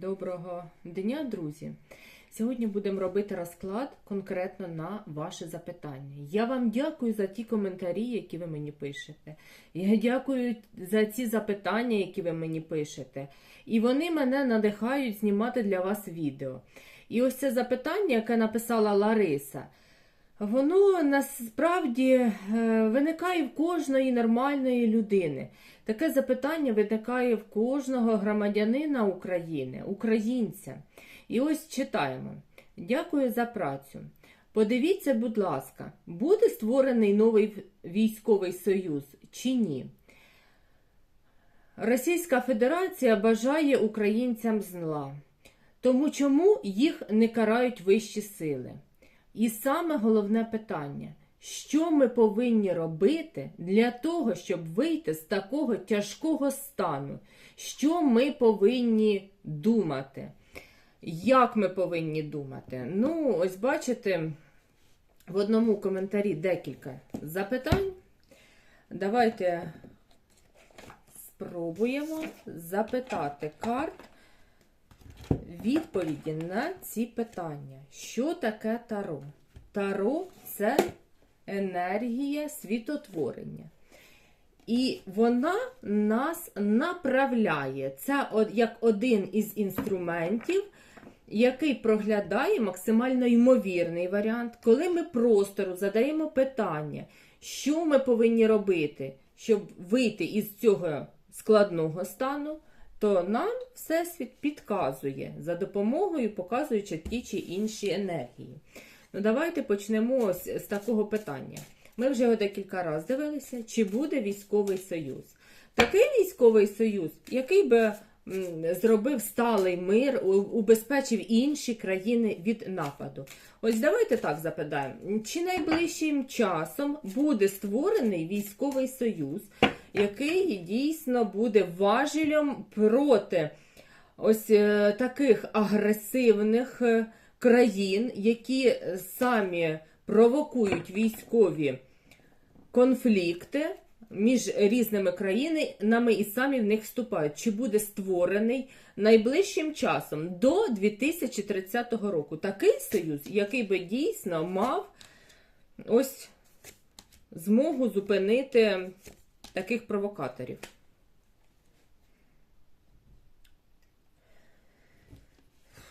Доброго дня, друзі! Сьогодні будемо робити розклад конкретно на ваше запитання. Я вам дякую за ті коментарі, які ви мені пишете. Я дякую за ці запитання, які ви мені пишете. І вони мене надихають знімати для вас відео. І ось це запитання, яке написала Лариса, воно насправді е, виникає в кожної нормальної людини. Таке запитання виникає в кожного громадянина України, українця. І ось читаємо. Дякую за працю. Подивіться, будь ласка, буде створений новий військовий союз чи ні? Російська Федерація бажає українцям зла. Тому чому їх не карають вищі сили? І саме головне питання: що ми повинні робити для того, щоб вийти з такого тяжкого стану? Що ми повинні думати? Як ми повинні думати? Ну, ось бачите, в одному коментарі декілька запитань. Давайте спробуємо запитати карт відповіді на ці питання. Що таке таро? Таро це енергія світотворення. І вона нас направляє. Це як один із інструментів, який проглядає максимально ймовірний варіант, коли ми простору задаємо питання, що ми повинні робити, щоб вийти із цього складного стану, то нам Всесвіт підказує за допомогою, показуючи ті чи інші енергії. Ну, Давайте почнемо ось з такого питання. Ми вже його декілька разів дивилися, чи буде військовий союз. Такий військовий союз, який би зробив сталий мир, убезпечив інші країни від нападу. Ось давайте так запитаємо: чи найближчим часом буде створений військовий союз, який дійсно буде важелем проти ось е, таких агресивних е, країн, які самі провокують військові конфлікти між різними країнами і самі в них вступають. Чи буде створений найближчим часом до 2030 року такий союз, який би дійсно мав ось змогу зупинити таких провокаторів?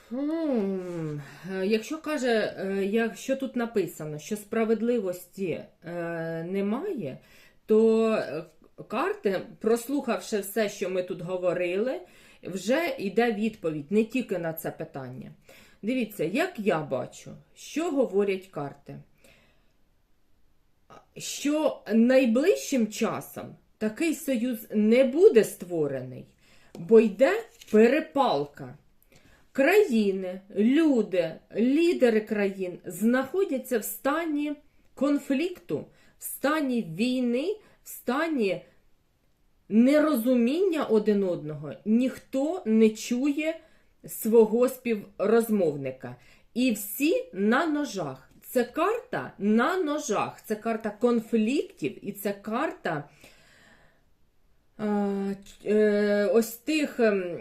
Хм, Якщо каже, е, якщо тут написано, що справедливості е, немає, то е, карти, прослухавши все, що ми тут говорили, вже йде відповідь не тільки на це питання. Дивіться, як я бачу, що говорять карти. Що найближчим часом такий союз не буде створений, бо йде перепалка. Країни, люди, лідери країн знаходяться в стані конфлікту, в стані війни, в стані нерозуміння один одного. Ніхто не чує свого співрозмовника. І всі на ножах. Це карта на ножах, це карта конфліктів і це карта. Е, ось тих ем,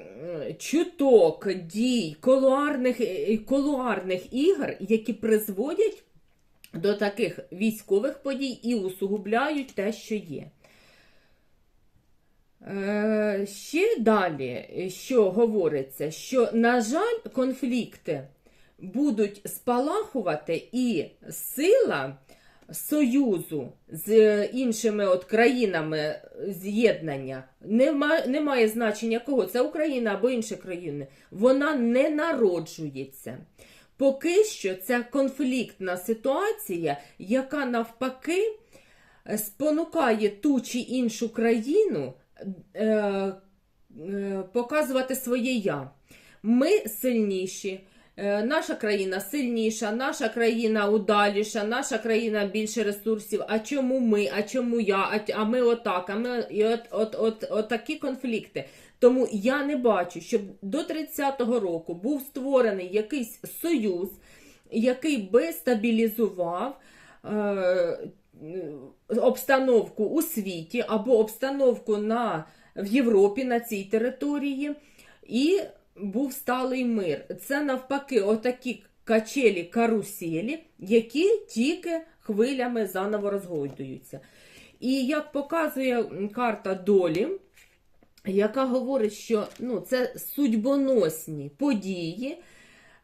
чуток, дій, колуарних, е, колуарних ігор, які призводять до таких військових подій і усугубляють те, що є. Е, ще далі, що говориться, що, на жаль, конфлікти будуть спалахувати, і сила союзу з іншими от країнами з'єднання немає, немає значення кого, це Україна або інші країни, вона не народжується. Поки що це конфліктна ситуація, яка навпаки спонукає ту чи іншу країну е, е, показувати своє я. Ми сильніші. Е, наша країна сильніша, наша країна удаліша, наша країна більше ресурсів. А чому ми? А чому я? А, ми отак, а ми і от, от, от, от такі конфлікти. Тому я не бачу, щоб до 30-го року був створений якийсь союз, який би стабілізував. Е, Обстановку у світі або обстановку на, в Європі на цій території, і був сталий мир. Це навпаки, отакі качелі каруселі, які тільки хвилями заново розгойдуються. І як показує карта долі, яка говорить, що ну, це судьбоносні події,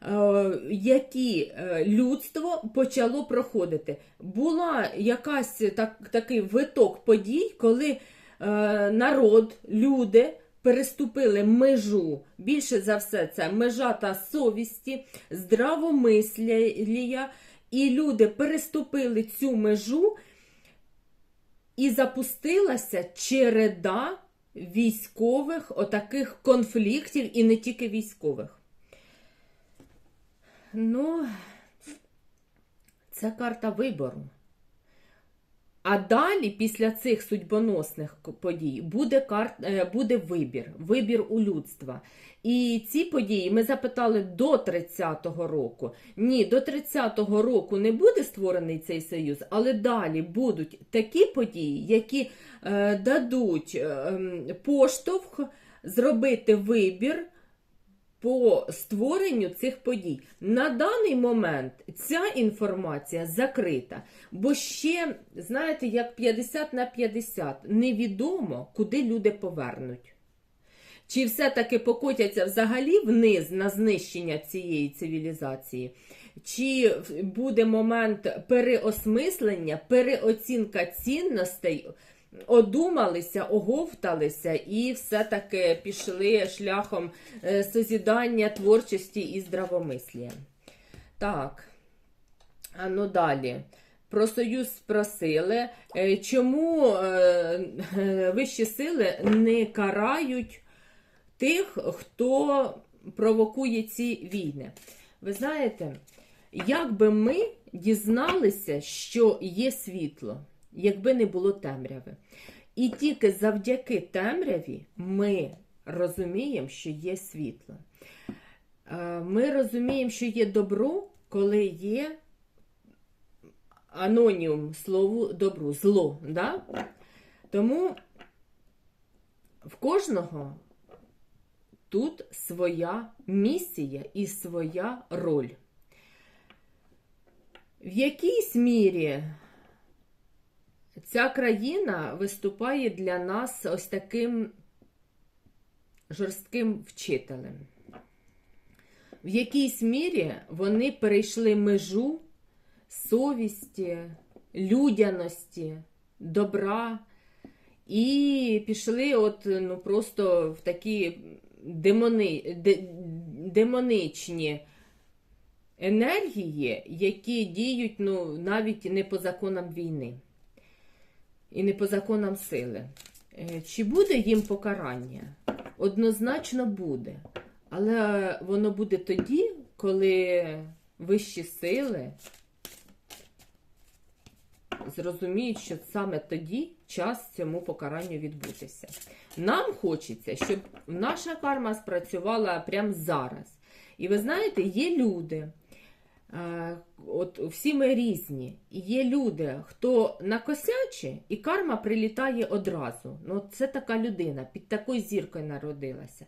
е, які е, людство почало проходити. Була якась так, такий виток подій, коли е, народ, люди переступили межу. Більше за все, це межа та совісті, здравомислія, і люди переступили цю межу, і запустилася череда військових отаких конфліктів, і не тільки військових. Ну, це карта вибору. А далі, після цих судьбоносних подій, буде, кар... е, буде вибір, вибір у людства. І ці події ми запитали до 30-го року. Ні, до 30-го року не буде створений цей союз, але далі будуть такі події, які е, дадуть е, поштовх зробити вибір по створенню цих подій. На даний момент ця інформація закрита, бо ще, знаєте, як 50 на 50, невідомо, куди люди повернуть. Чи все-таки покотяться взагалі вниз на знищення цієї цивілізації? Чи буде момент переосмислення, переоцінка цінностей, одумалися, оговталися і все-таки пішли шляхом е, созідання творчості і здравомислія. Так, а ну далі. Про союз спросили, Е, чому е, вищі сили не карають тих, хто провокує ці війни. Ви знаєте, як би ми дізналися, що є світло, якби не було темряви. І тільки завдяки темряві ми розуміємо, що є світло. Е, Ми розуміємо, що є добро, коли є анонім слову добру, зло. Да? Тому в кожного тут своя місія і своя роль. В якійсь мірі ця країна виступає для нас ось таким жорстким вчителем. В якійсь мірі вони перейшли межу совісті, людяності, добра і пішли от, ну, просто в такі демони, демоничні енергії, які діють ну, навіть не по законам війни і не по законам сили. Е, Чи буде їм покарання? Однозначно буде. Але воно буде тоді, коли вищі сили зрозуміють, що саме тоді час цьому покаранню відбутися. Нам хочеться, щоб наша карма спрацювала прямо зараз. І ви знаєте, є люди, от всі ми різні, є люди, хто накосяче, і карма прилітає одразу. Ну, це така людина, під такою зіркою народилася.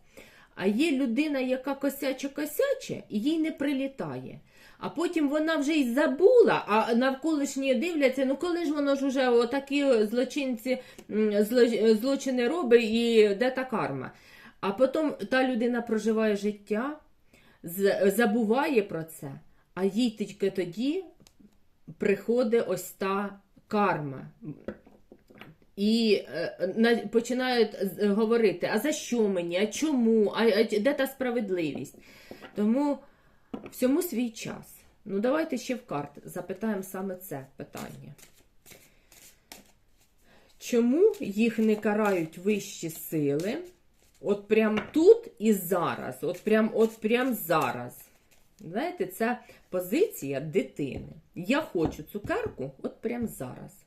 А є людина, яка косяче косяче, і їй не прилітає. А потім вона вже й забула, а навколишні дивляться, ну коли ж воно ж вже отакі злочинці злочини робить і де та карма. А потім та людина проживає життя, забуває про це, а їй тільки тоді приходить ось та карма. І е, починають говорити, а за що мені, а чому, а, а де та справедливість? Тому всьому свій час. Ну, давайте ще в карт запитаємо саме це питання. Чому їх не карають вищі сили? От прям тут і зараз. От прям, от прям зараз. Знаєте, це позиція дитини. Я хочу цукерку, от прям зараз.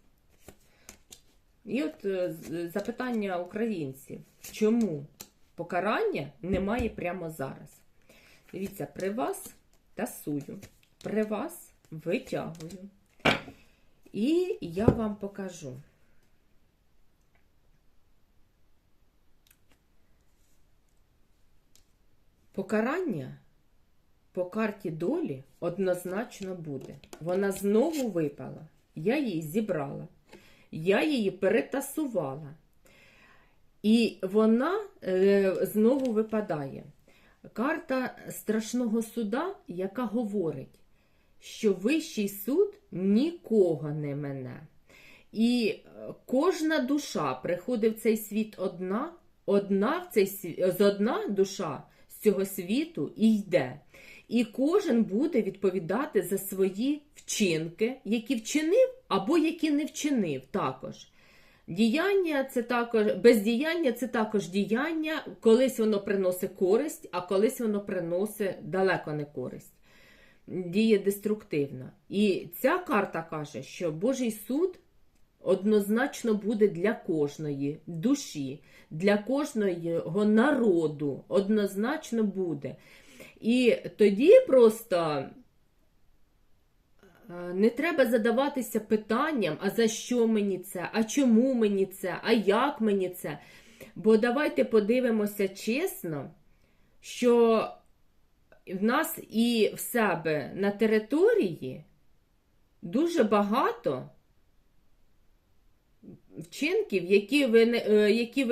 І от е, запитання українців. Чому покарання немає прямо зараз? Дивіться, при вас тасую, при вас витягую. І я вам покажу. Покарання по карті долі однозначно буде. Вона знову випала. Я її зібрала, я її перетасувала. І вона е, знову випадає. Карта страшного суда, яка говорить, що Вищий суд нікого не мене. І е, кожна душа приходить в цей світ одна, одна в цей з одна душа з цього світу і йде. І кожен буде відповідати за свої вчинки, які вчинив або які не вчинив також. Діяння це також бездіяння це також діяння, колись воно приносить користь, а колись воно приносить далеко не користь. Діє деструктивно. І ця карта каже, що Божий суд однозначно буде для кожної душі, для кожного народу. Однозначно буде. І тоді просто е, не треба задаватися питанням, а за що мені це, а чому мені це, а як мені це. Бо давайте подивимося чесно, що в нас і в себе на території дуже багато вчинків, які, е, які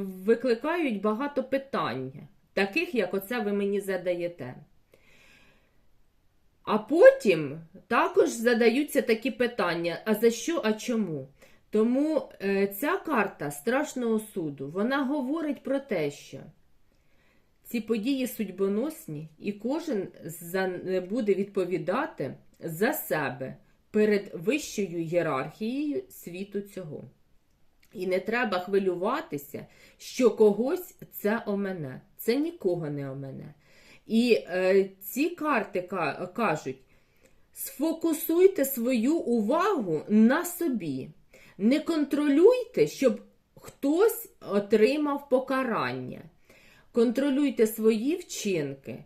викликають багато питання, таких, як оце ви мені задаєте. А потім також задаються такі питання: а за що, а чому? Тому е, ця карта страшного суду вона говорить про те, що ці події судьбоносні, і кожен за, буде відповідати за себе перед вищою ієрархією світу цього. І не треба хвилюватися, що когось це омене. Це нікого не омене. І е, ці карти кажуть: сфокусуйте свою увагу на собі. Не контролюйте, щоб хтось отримав покарання. Контролюйте свої вчинки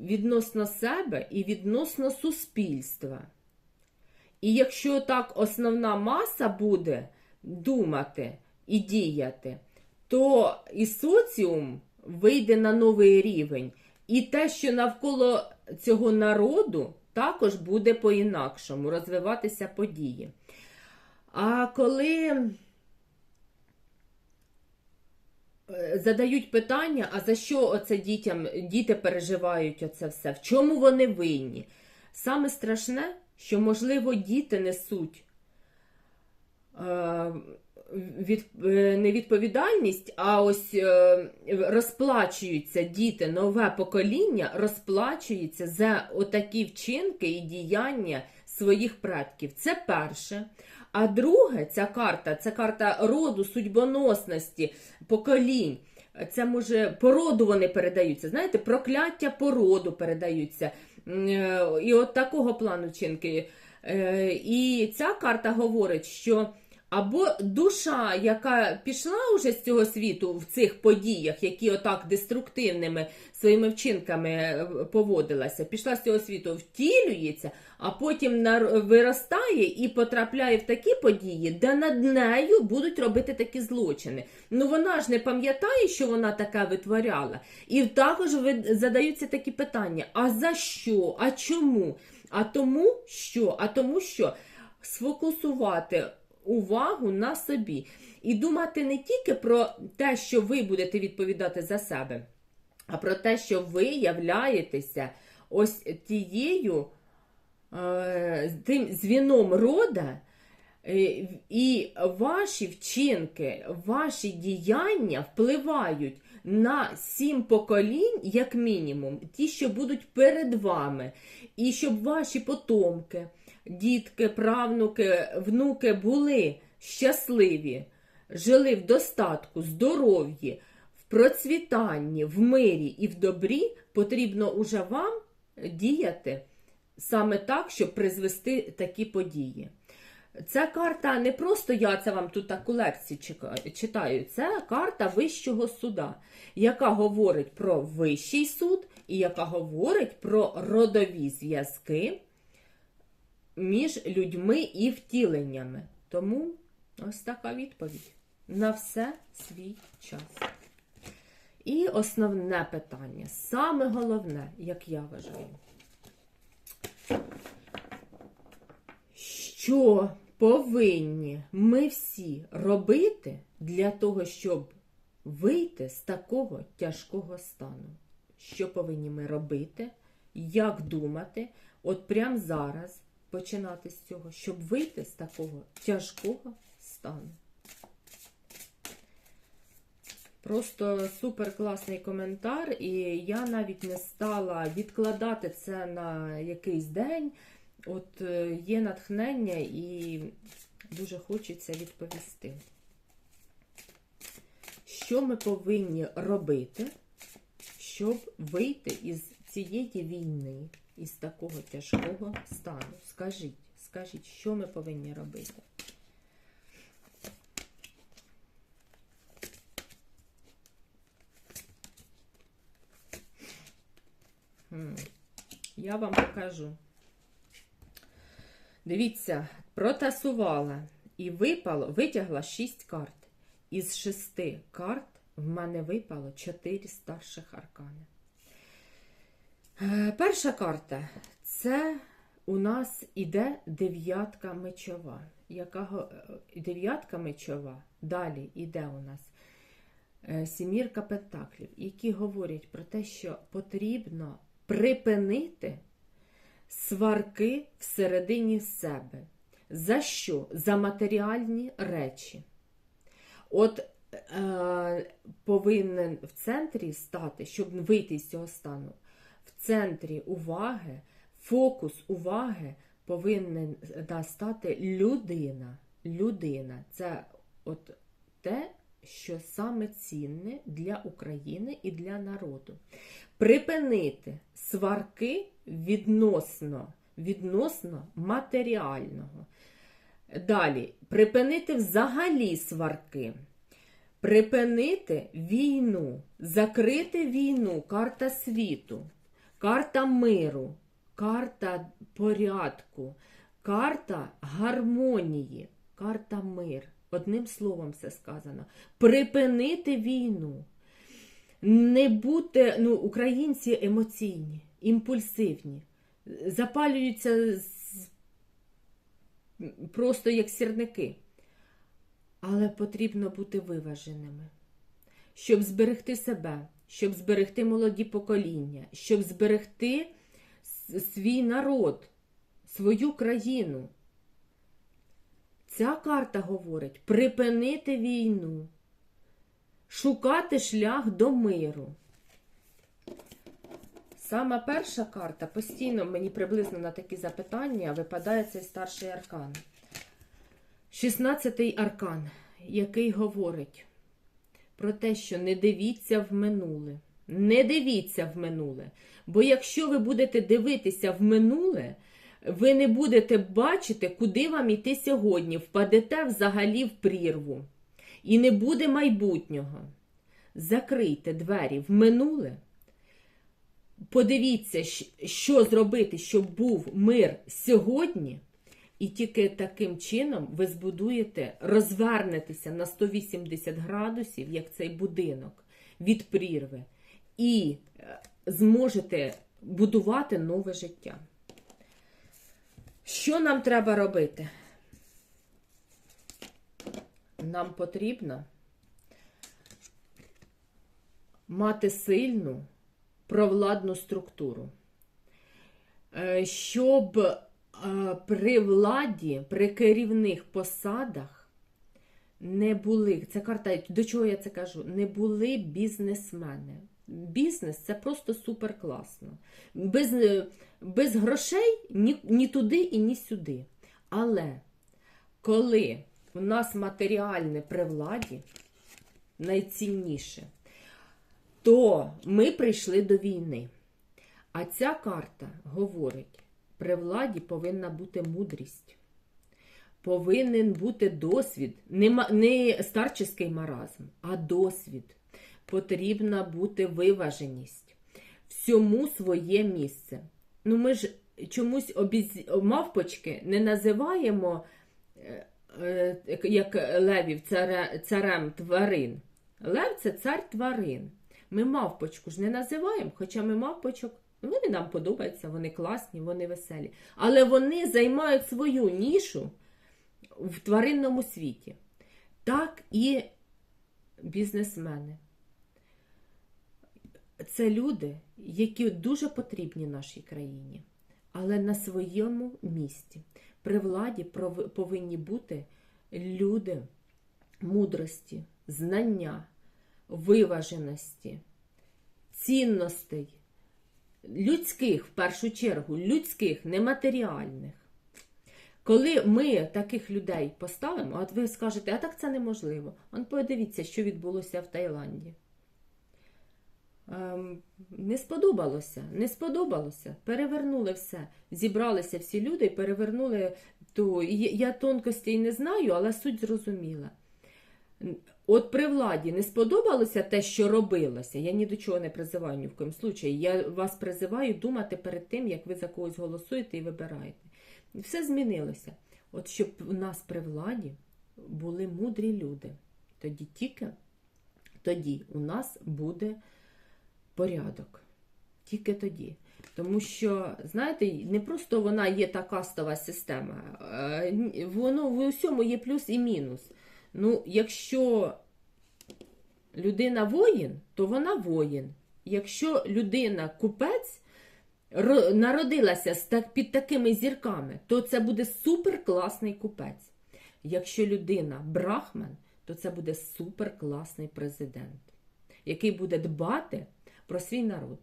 відносно себе і відносно суспільства. І якщо так основна маса буде думати і діяти, то і соціум вийде на новий рівень. І те, що навколо цього народу, також буде по-інакшому розвиватися події. А коли е, задають питання, а за що оце дітям, діти переживають оце все? В чому вони винні? Саме страшне, що, можливо, діти несуть е, від, е, не відповідальність, а ось е, розплачуються діти, нове покоління розплачується за отакі вчинки і діяння своїх предків. Це перше. А друге, ця карта це карта роду, судьбоносності, поколінь. Це може по роду вони передаються. Знаєте, прокляття по роду передаються. Е, І от такого плану вчинки. Е, І ця карта говорить, що або душа, яка пішла уже з цього світу в цих подіях, які отак деструктивними своїми вчинками е, поводилася, пішла з цього світу, втілюється, а потім виростає і потрапляє в такі події, де над нею будуть робити такі злочини. Ну вона ж не пам'ятає, що вона таке витворяла. І також задаються такі питання: а за що? А чому? А тому що? А тому що сфокусувати увагу на собі. І думати не тільки про те, що ви будете відповідати за себе, а про те, що ви являєтеся ось тією е, тим звіном рода, е, і ваші вчинки, ваші діяння впливають на сім поколінь, як мінімум, ті, що будуть перед вами, і щоб ваші потомки, дітки, правнуки, внуки були щасливі, жили в достатку, здоров'ї, в процвітанні, в мирі і в добрі, потрібно уже вам діяти саме так, щоб призвести такі події. Ця карта не просто я це вам тут таку лекцію читаю, це карта Вищого суда, яка говорить про Вищий суд і яка говорить про родові зв'язки між людьми і втіленнями. Тому ось така відповідь. На все свій час. І основне питання, саме головне, як я вважаю, що повинні ми всі робити для того, щоб вийти з такого тяжкого стану? Що повинні ми робити? Як думати? От прямо зараз починати з цього, щоб вийти з такого тяжкого стану. Просто супер класний коментар, і я навіть не стала відкладати це на якийсь день. От е, є натхнення і дуже хочеться відповісти. Що ми повинні робити, щоб вийти із цієї війни, із такого тяжкого стану? Скажіть, скажіть, що ми повинні робити? Я вам покажу. Дивіться, протасувала і випало, витягла 6 карт. Із 6 карт в мене випало 4 старших аркани. Е, Перша карта це у нас іде дев'ятка мечова. Яка е, дев'ятка мечова, далі іде у нас е, сімірка пентаклів, які говорять про те, що потрібно припинити сварки всередині себе. За що? За матеріальні речі. От е, повинен в центрі стати, щоб вийти з цього стану, центрі уваги, фокус уваги повинен да, стати людина. Людина це от те, що саме цінне для України і для народу. Припинити сварки відносно, відносно матеріального. Далі, припинити взагалі сварки. Припинити війну, закрити війну, карта світу, карта миру, карта порядку, карта гармонії, карта мир. Одним словом все сказано. Припинити війну. Не бути, ну, українці емоційні, імпульсивні, запалюються з- просто як сірники. Але потрібно бути виваженими, щоб зберегти себе, щоб зберегти молоді покоління, щоб зберегти свій народ, свою країну. Ця карта говорить припинити війну, шукати шлях до миру. Сама перша карта постійно мені приблизно на такі запитання випадає цей старший аркан. 16-й аркан, який говорить про те, що не дивіться в минуле. Не дивіться в минуле. Бо якщо ви будете дивитися в минуле, ви не будете бачити, куди вам іти сьогодні, впадете взагалі в прірву. І не буде майбутнього. Закрийте двері в минуле. Подивіться, що зробити, щоб був мир сьогодні. І тільки таким чином ви збудуєте, розвернетеся на 180 градусів, як цей будинок від прірви, і е, зможете будувати нове життя. Що нам треба робити? Нам потрібно мати сильну провладну структуру, Е, щоб при владі, при керівних посадах не були, це карта, до чого я це кажу? Не були бізнесмени. Бізнес це просто супер класно. Без, е, без грошей ні, ні туди і ні сюди. Але коли у нас матеріальне при владі найцінніше, то ми прийшли до війни. А ця карта говорить, при владі повинна бути мудрість, повинен бути досвід, не, не старческий маразм, а досвід. Потрібна бути виваженість, всьому своє місце. Ну, ми ж чомусь обіз... мавпочки не називаємо е, е, як левів царем тварин. Лев це цар тварин. Ми мавпочку ж не називаємо, хоча ми мавпочок, вони нам подобаються, вони класні, вони веселі. Але вони займають свою нішу в тваринному світі. Так і бізнесмени. Це люди, які дуже потрібні нашій країні, але на своєму місці. При владі повинні бути люди мудрості, знання, виваженості, цінностей, людських в першу чергу, людських, нематеріальних. Коли ми таких людей поставимо, от ви скажете, а так це неможливо. Он подивіться, що відбулося в Таїланді. Ем, не сподобалося, не сподобалося. Перевернули все. Зібралися всі люди і перевернули ту. Я тонкостей не знаю, але суть зрозуміла. От при владі не сподобалося те, що робилося. Я ні до чого не призиваю ні в коїм случаї. Я вас призиваю думати перед тим, як ви за когось голосуєте і вибираєте. Все змінилося. От щоб у нас при владі були мудрі люди. Тоді тільки тоді у нас буде порядок. Тільки тоді. Тому що, знаєте, не просто вона є та кастова система, воно в усьому є плюс і мінус. Ну, якщо людина воїн, то вона воїн. Якщо людина купець народилася під такими зірками, то це буде суперкласний купець. Якщо людина брахман, то це буде суперкласний президент, який буде дбати про свій народ.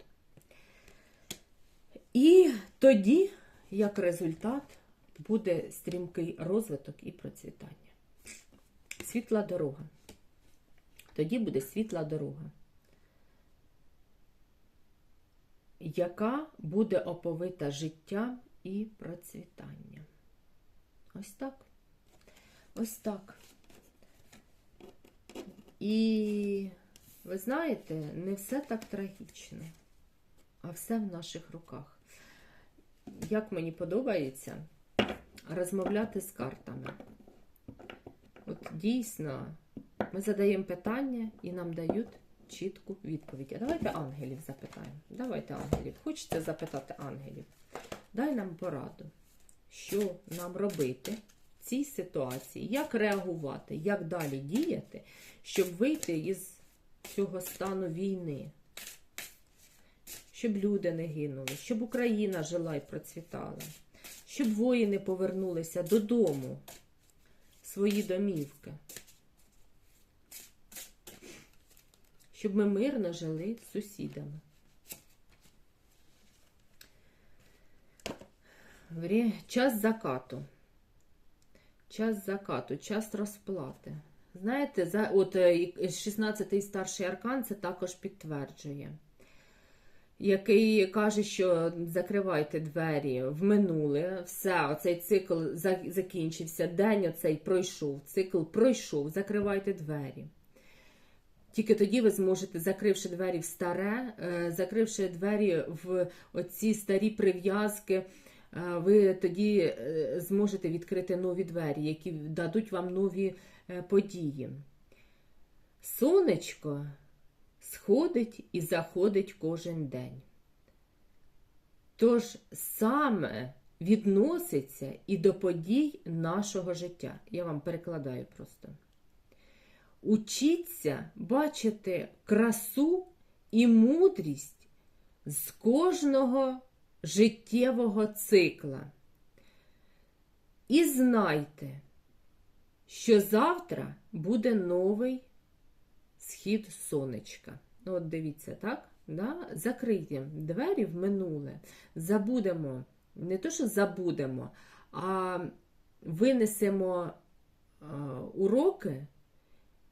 І тоді, як результат, буде стрімкий розвиток і процвітання. Світла дорога. Тоді буде світла дорога, яка буде оповита життям і процвітанням. Ось так. Ось так. І ви знаєте, не все так трагічно, а все в наших руках. Як мені подобається розмовляти з картами. От дійсно, ми задаємо питання і нам дають чітку відповідь. А давайте ангелів запитаємо. Давайте ангелів. Хочеться запитати ангелів. Дай нам пораду, що нам робити в цій ситуації, як реагувати, як далі діяти, щоб вийти із цього стану війни. Щоб люди не гинули, щоб Україна жила і процвітала, щоб воїни повернулися додому, свої домівки, щоб ми мирно жили з сусідами. Час закату. Час закату, час розплати. Знаєте, за, от е, 16-й старший аркан це також підтверджує який каже, що закривайте двері в минуле, все, оцей цикл закінчився, день оцей пройшов, цикл пройшов, закривайте двері. Тільки тоді ви зможете, закривши двері в старе, е, закривши двері в оці старі прив'язки, е, ви тоді е, зможете відкрити нові двері, які дадуть вам нові події. Сонечко сходить і заходить кожен день. Тож саме відноситься і до подій нашого життя. Я вам перекладаю просто. Учіться бачити красу і мудрість з кожного життєвого цикла. І знайте, що завтра буде новий схід сонечка. Ну, от дивіться, так? Да? Закриємо двері в минуле. Забудемо, не то, що забудемо, а винесемо е, уроки,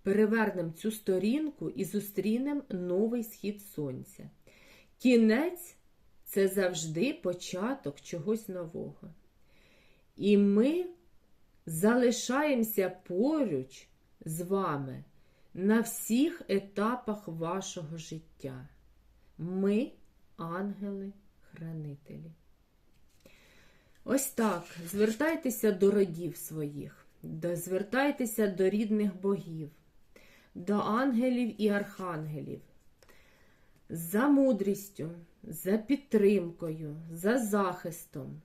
перевернемо цю сторінку і зустрінемо новий схід сонця. Кінець це завжди початок чогось нового. І ми залишаємося поруч з вами на всіх етапах вашого життя. Ми ангели-хранителі. Ось так. Звертайтеся до родів своїх, звертайтеся до рідних богів, до ангелів і архангелів. за мудрістю, за підтримкою, за захистом,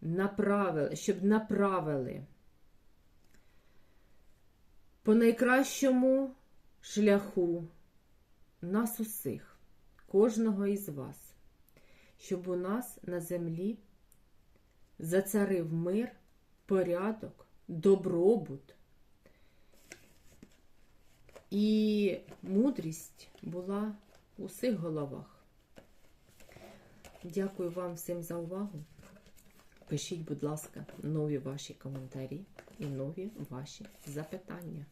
направили, щоб направили по найкращому шляху нас усіх, кожного із вас, щоб у нас на землі зацарив мир, порядок, добробут. І мудрість була у всіх головах. Дякую вам всім за увагу. Пишіть, будь ласка, нові ваші коментарі і нові ваші запитання.